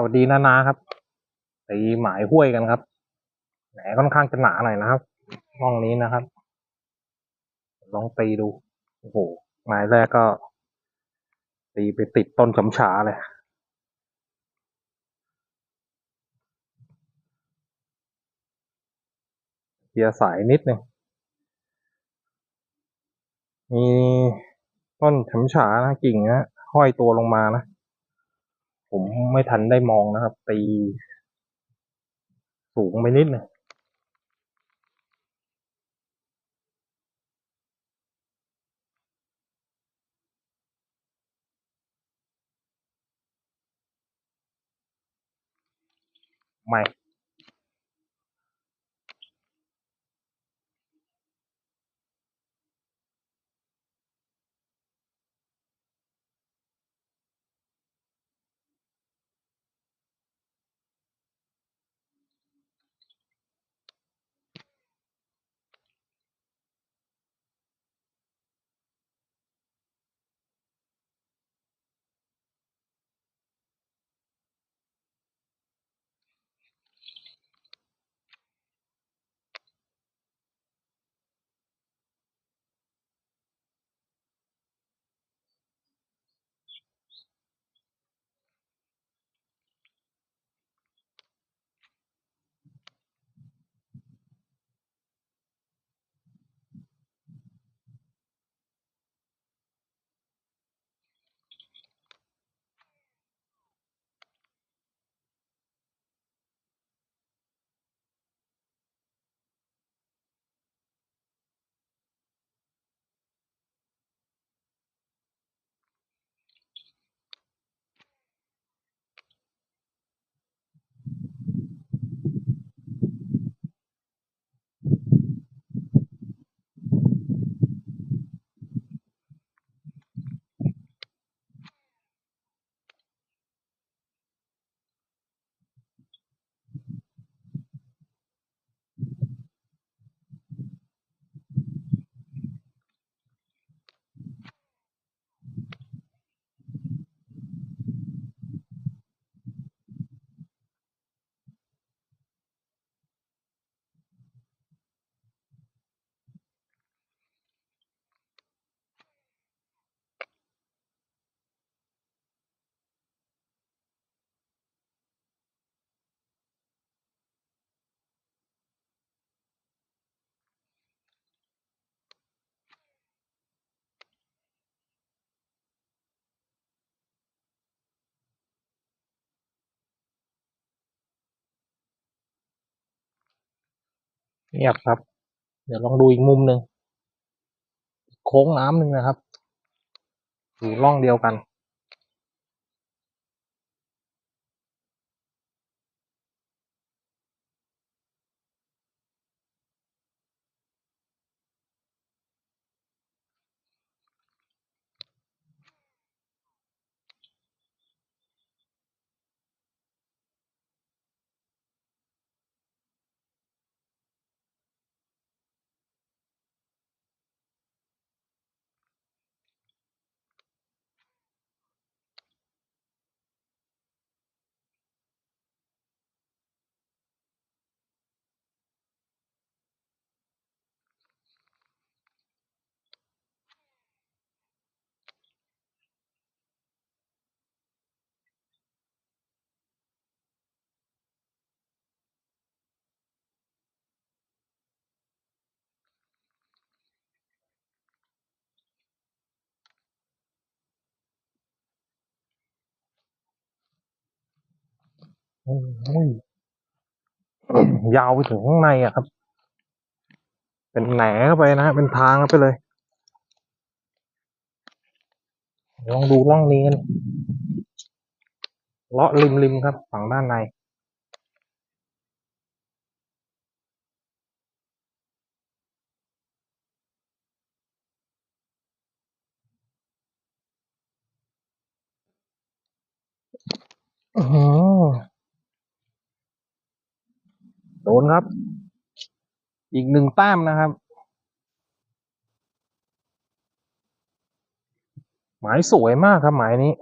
สวัสดีนานาครับตีหมายห้วยกันครับแหนค่อนข้างจะหนาหน่อยนะครับห้องนี้นะครับ ลองตีดูโอ้โหหมายแรกก็ ตีไปติดต้นฉำฉาเลยเกียร์สายนิดหนึ่งมีต้นฉำฉานะกิ่งนะห้อยตัวลงมานะ ผมไม่ทันได้มองนะครับ ตีสูงไปนิดหนึงไม่ เงียบครับ เดี๋ยวลองดูอีกมุมหนึ่งโค้งน้ำหนึ่งนะครับอยู่ร่องเดียวกัน ยาวไปถึงข้างในอะครับ เป็นแหนเข้าไปนะฮะเป็นทางเข้าไปเลยลองดูร่องนี้กันเลาะริมริมครับ ฝั่งด้านใน อือหือ โดนครับ อีกหนึ่งแต้มนะครับ หมายสวยมากครับหมายนี้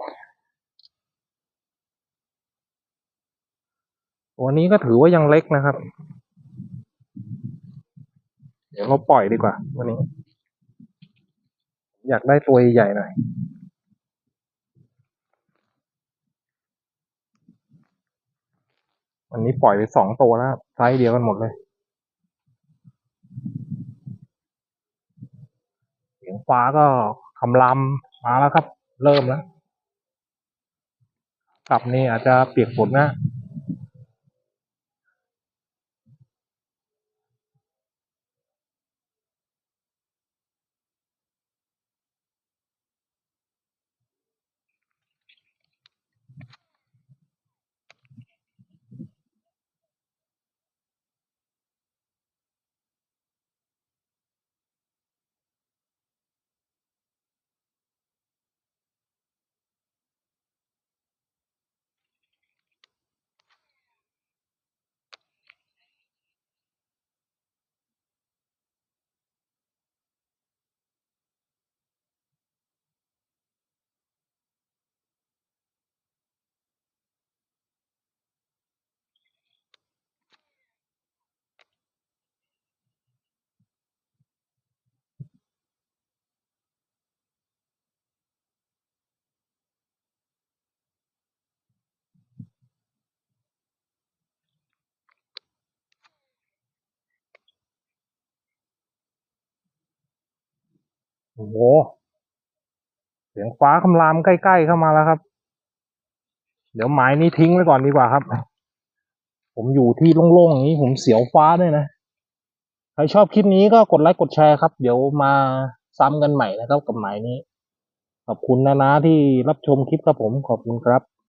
ตัวนี้ก็ถือว่ายังเล็กนะครับ เดี๋ยวเราปล่อยดีกว่า วันนี้ อยากได้ตัวใหญ่ๆหน่อย อันนี้ปล่อยไปสองตัวแล้วไซส์เดียวกันหมดเลยเสียงฟ้าก็คำรามมาแล้วครับ เริ่มแล้วกลับนี่อาจจะเปียกฝนนะ โอ้โห เสียงฟ้าคำรามใกล้ๆเข้ามาแล้วครับ เดี๋ยวไม้นี้ทิ้งไว้ก่อนดีกว่าครับ ผมอยู่ที่โล่งๆอย่างนี้ผมเสียวฟ้าด้วยนะ ใครชอบคลิปนี้ก็กดไลค์กดแชร์ครับ เดี๋ยวมาซ้ำกันใหม่นะครับกับหมายนี้ ขอบคุณนะนะที่รับชมคลิปครับผมขอบคุณครับ